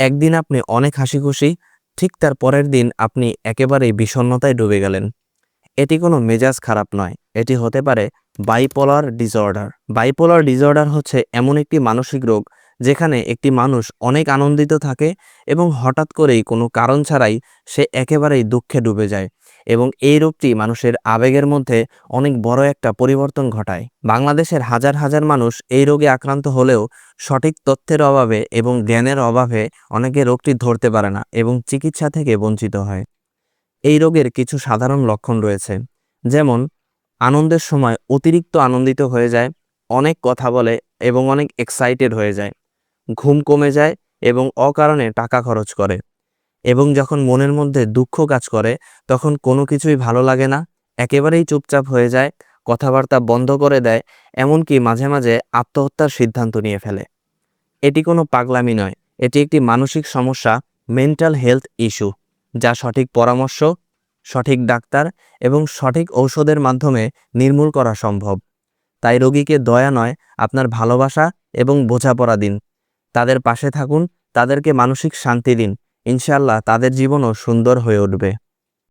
একদিন আপনি অনেক হাসি খুশি ঠিক তার পরের দিন আপনি একেবারেই বিষণ্নতায় ডুবে গেলেন। এটি কোনো মেজাজ খারাপ নয়, এটি হতে পারে বাইপোলার ডিসঅর্ডার বাইপোলার ডিসঅর্ডার হচ্ছে এমন একটি মানসিক রোগ যেখানে একটি মানুষ অনেক আনন্দিত থাকে এবং হঠাৎ করেই কোনো কারণ ছাড়াই সে একেবারেই দুঃখে ডুবে যায় এবং এই রোগটি মানুষের আবেগের মধ্যে অনেক বড় একটা পরিবর্তন ঘটায়। বাংলাদেশের হাজার হাজার মানুষ এই রোগে আক্রান্ত হলেও সঠিক তথ্যের অভাবে এবং জ্ঞানের অভাবে অনেকে রোগটি ধরতে পারে না এবং চিকিৎসা থেকে বঞ্চিত হয়। এই রোগের কিছু সাধারণ লক্ষণ রয়েছে। যেমন, আনন্দের সময় অতিরিক্ত আনন্দিত হয়ে যায়, অনেক কথা বলে এবং অনেক এক্সাইটেড হয়ে যায়। ঘুম কমে যায় এবং অকারণে টাকা খরচ করে। এবং যখন মনের মধ্যে দুঃখ কাজ করে, তখন কোনো কিছুই ভালো লাগে না, একেবারেই চুপচাপ হয়ে যায়, কথাবার্তা বন্ধ করে দেয়, এমনকি মাঝে মাঝে আত্মহত্যার সিদ্ধান্ত নিয়ে ফেলে। এটি কোনো পাগলামি নয়, এটি একটি মানসিক সমস্যা মেন্টাল হেলথ ইস্যু যা সঠিক পরামর্শ, সঠিক ডাক্তার এবং সঠিক ঔষধের মাধ্যমে নির্মূল করা সম্ভব। তাই রোগীকে দয়া নয় আপনার ভালোবাসা এবং বোঝাপড়া দিন। তাদের পাশে থাকুন তাদেরকে মানসিক শান্তি দিন। ইনশাল্লাহ তাদের জীবনও সুন্দর হয়ে উঠবে।